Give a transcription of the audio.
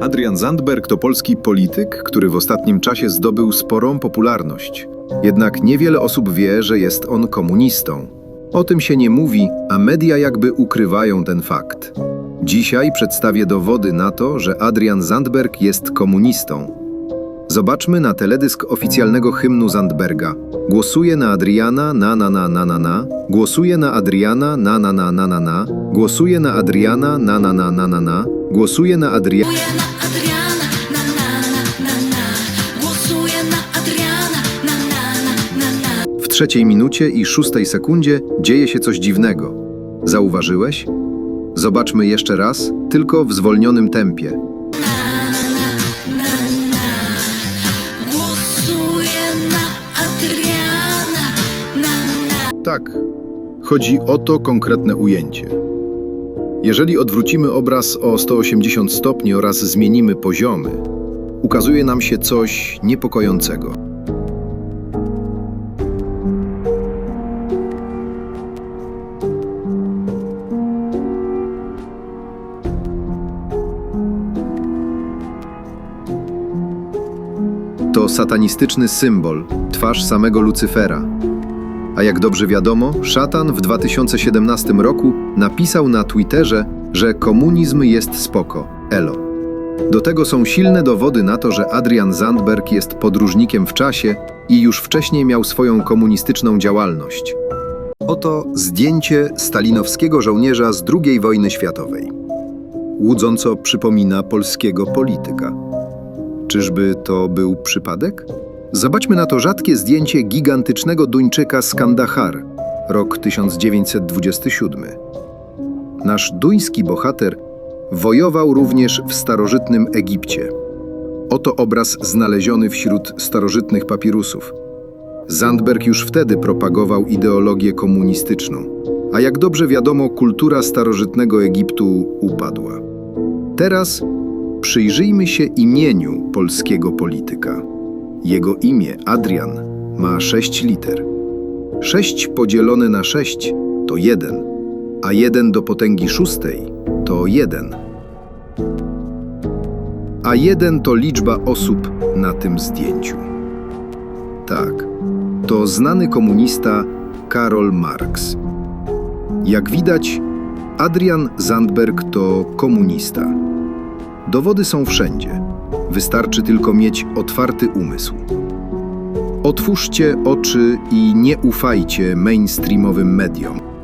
Adrian Zandberg to polski polityk, który w ostatnim czasie zdobył sporą popularność. Jednak niewiele osób wie, że jest on komunistą. O tym się nie mówi, a media jakby ukrywają ten fakt. Dzisiaj przedstawię dowody na to, że Adrian Zandberg jest komunistą. Zobaczmy na teledysk oficjalnego hymnu Zandberga. Głosuję na Adriana na na na na na na. Głosuję na Adriana na na na na na na. Głosuję na Adriana na na na na na na. Głosuję na Adriana. W trzeciej minucie i szóstej sekundzie dzieje się coś dziwnego. Zauważyłeś? Zobaczmy jeszcze raz, tylko w zwolnionym tempie. Na Adriana, na na. Tak, chodzi o to konkretne ujęcie. Jeżeli odwrócimy obraz o 180 stopni oraz zmienimy poziomy, ukazuje nam się coś niepokojącego. To satanistyczny symbol, twarz samego Lucyfera. A jak dobrze wiadomo, szatan w 2017 roku napisał na Twitterze, że komunizm jest spoko, elo. Do tego są silne dowody na to, że Adrian Zandberg jest podróżnikiem w czasie i już wcześniej miał swoją komunistyczną działalność. Oto zdjęcie stalinowskiego żołnierza z II wojny światowej. Łudząco przypomina polskiego polityka. Czyżby to był przypadek? Zobaczmy na to rzadkie zdjęcie gigantycznego Duńczyka z Kandahar, rok 1927. Nasz duński bohater wojował również w starożytnym Egipcie. Oto obraz znaleziony wśród starożytnych papirusów. Zandberg już wtedy propagował ideologię komunistyczną, a jak dobrze wiadomo, kultura starożytnego Egiptu upadła. Teraz przyjrzyjmy się imieniu polskiego polityka. Jego imię, Adrian, ma sześć liter. Sześć podzielone na sześć to jeden, a jeden do potęgi szóstej to jeden. A jeden to liczba osób na tym zdjęciu. Tak, to znany komunista Karol Marx. Jak widać, Adrian Zandberg to komunista. Dowody są wszędzie. Wystarczy tylko mieć otwarty umysł. Otwórzcie oczy i nie ufajcie mainstreamowym mediom.